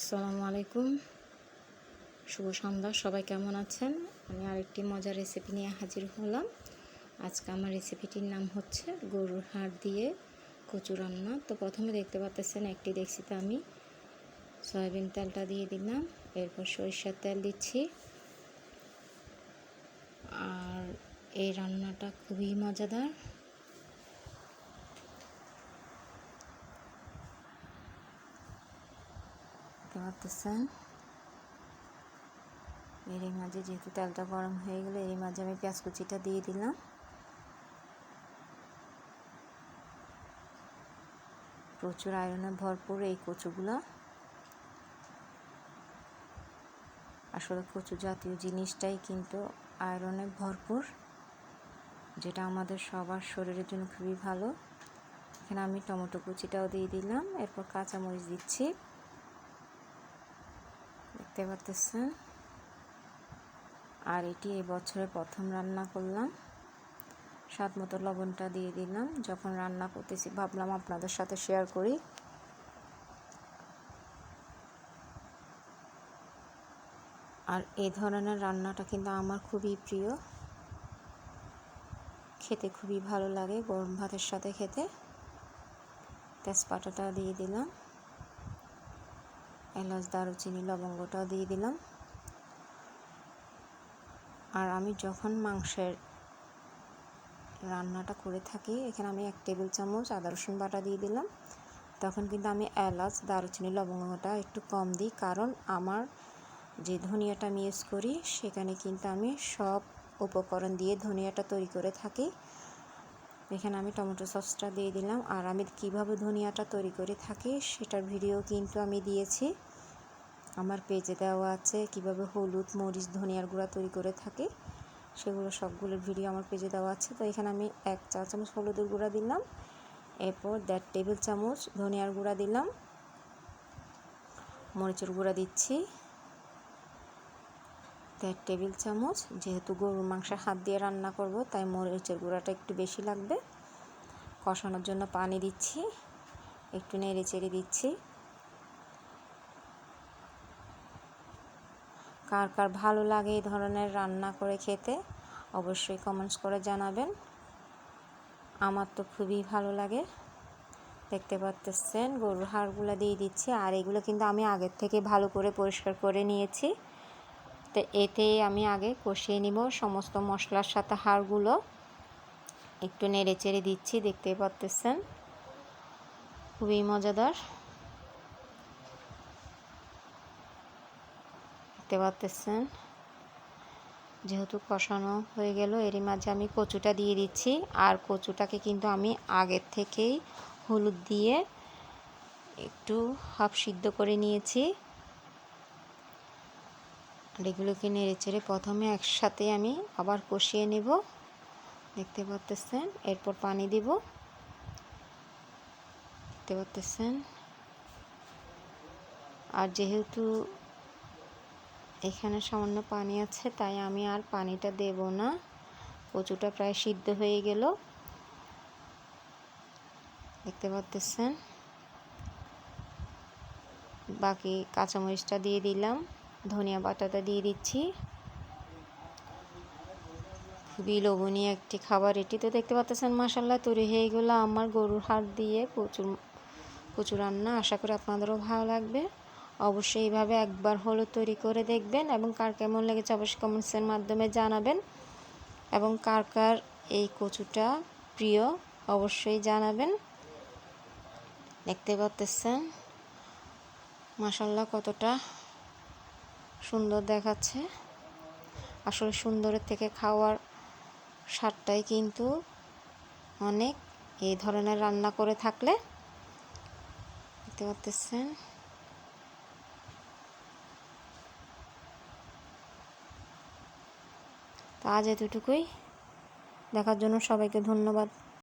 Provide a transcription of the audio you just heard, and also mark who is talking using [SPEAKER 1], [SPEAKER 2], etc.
[SPEAKER 1] আসসালামু আলাইকুম। শুভ সন্ধ্যা, সবাই কেমন আছেন? আমি আরেকটি মজার রেসিপি নিয়ে হাজির হলাম। আজকে আমার রেসিপিটির নাম হচ্ছে গরুর হাড় দিয়ে কচু রান্না। তো প্রথমে দেখতে পাচ্ছেন একটি দেখছিতে আমি সয়াবিন তেলটা দিয়ে দিলাম। এরপর সরিষার তেল দিচ্ছি। আর এই রান্নাটা খুবই মজাদার। পাচ্ছেন এরই মাঝে যেহেতু তেলটা গরম হয়ে গেলে, এরই মাঝে আমি পেঁয়াজ কুচিটা দিয়ে দিলাম। প্রচুর আয়রনে ভরপুর এই কচুগুলো। আসলে কচু জাতীয় জিনিসটাই কিন্তু আয়রনে ভরপুর, যেটা আমাদের সবার শরীরের জন্য খুবই ভালো। এখানে আমি টমেটো কুচিটাও দিয়ে দিলাম, এরপর কাঁচামরিচ দিচ্ছি। দেখতে পাচ্ছেন আর এটি এই বছরে প্রথম রান্না করলাম। স্বাদ মতো লবণটা দিয়ে দিলাম। যখন রান্না করতেছি, ভাবলাম আপনাদের সাথে শেয়ার করি। আর এই ধরনের রান্নাটা কিন্তু আমার খুবই প্রিয়। খেতে খুবই ভালো লাগে, গরম ভাতের সাথে খেতে। তেজপাতাটা দিয়ে দিলাম। এলাচ, দারুচিনি, লবঙ্গটাও দিয়ে দিলাম। আর আমি যখন মাংসের রান্নাটা করে থাকি, এখানে আমি এক টেবিল চামচ আদা, রসুন বাটা দিয়ে দিলাম। তখন কিন্তু আমি এলাচ, দারুচিনি, লবঙ্গটা একটু কম দিই, কারণ আমার যে ধনিয়াটা আমি ইউজ করি, সেখানে কিন্তু আমি সব উপকরণ দিয়ে ধনিয়াটা তৈরি করে থাকি। এখানে আমি টমেটো সসটা দিয়ে দিলাম। আর আমি কীভাবে ধনিয়াটা তৈরি করে থাকি সেটার ভিডিও কিন্তু আমি দিয়েছি। আমার পেজে দেওয়া আছে কীভাবে হলুদ, মরিচ, ধনিয়ার গুঁড়া তৈরি করে থাকি। সেগুলো সবগুলোর ভিডিও আমার পেজে দেওয়া আছে। তো এখানে আমি এক চা চামচ হলুদের গুঁড়া দিলাম। এরপর দেড় টেবিল চামচ ধনিয়ার গুঁড়া দিলাম। মরিচের গুঁড়া দিচ্ছি। দেড় টেবিল চামচ। যেহেতু গরুর মাংসের হাত দিয়ে রান্না করব, তাই মরিচের গুঁড়াটা একটু বেশি লাগবে। কষানোর জন্য পানি দিচ্ছি, একটু নেড়ে চেড়ে দিচ্ছি। কার কার ভালো লাগে এই ধরনের রান্না করে খেতে, অবশ্যই কমেন্টস করে জানাবেন। আমার তো খুবই ভালো লাগে। দেখতে পাচ্ছেন, গরুর হাড়গুলো দিয়ে দিচ্ছি। আর এগুলো কিন্তু আমি আগের থেকে ভালো করে পরিষ্কার করে নিয়েছি। তো, এতে আমি আগে কষিয়ে নিব সমস্ত মশলার সাথে হাড়গুলো। একটু নেড়ে চেড়ে দিচ্ছি, দেখতে পাচ্ছেন খুবই মজাদার। দেখতে পাচ্ছেন যেহেতু কষানো হয়ে গেল, এরই মাঝে আমি কচুটা দিয়ে দিচ্ছি। আর কচুটাকে কিন্তু আমি আগের থেকেই হলুদ দিয়ে একটু হাফ সিদ্ধ করে নিয়েছি। আর এগুলোকে নেড়ে চেড়ে প্রথমে একসাথে আমি আবার কষিয়ে নেব। দেখতে পাচ্ছেন? এরপর পানি দিব। দেখতে পাচ্ছেন? আর যেহেতু এখানে সামান্য পানি আছে, তাই আমি আর পানিটা দেব না। কচুটা প্রায় সিদ্ধ হয়ে গেল। দেখতে পাচ্ছেন? বাকি কাঁচামরিচটা দিয়ে দিলাম। ধনিয়া পাতাটা দিয়ে দিচ্ছি। খুবই লোভনীয় একটি খাবার এটি। তো দেখতে পাচ্ছেন মাসাল্লাহ তৈরি হয়ে গেলো আমার গরুর হাড় দিয়ে প্রচুর প্রচুর রান্না। আশা করি আপনাদেরও ভালো লাগবে। অবশ্যই এইভাবে একবার হলো তৈরি করে দেখবেন এবং কার কেমন লেগেছে অবশ্যই কমেন্টসের মাধ্যমে জানাবেন। এবং কার কার এই কচুটা প্রিয় অবশ্যই জানাবেন। দেখতে পাচ্ছেন মাসাল্লাহ কতটা সুন্দর দেখাচ্ছে। আসলে সুন্দরের থেকে খাওয়ার স্বাদটাই কিন্তু অনেক। এই ধরনের রান্না করে থাকলে দেখতে পাচ্ছেন। তো আজ এতটুকুই। দেখার জন্য সবাইকে ধন্যবাদ।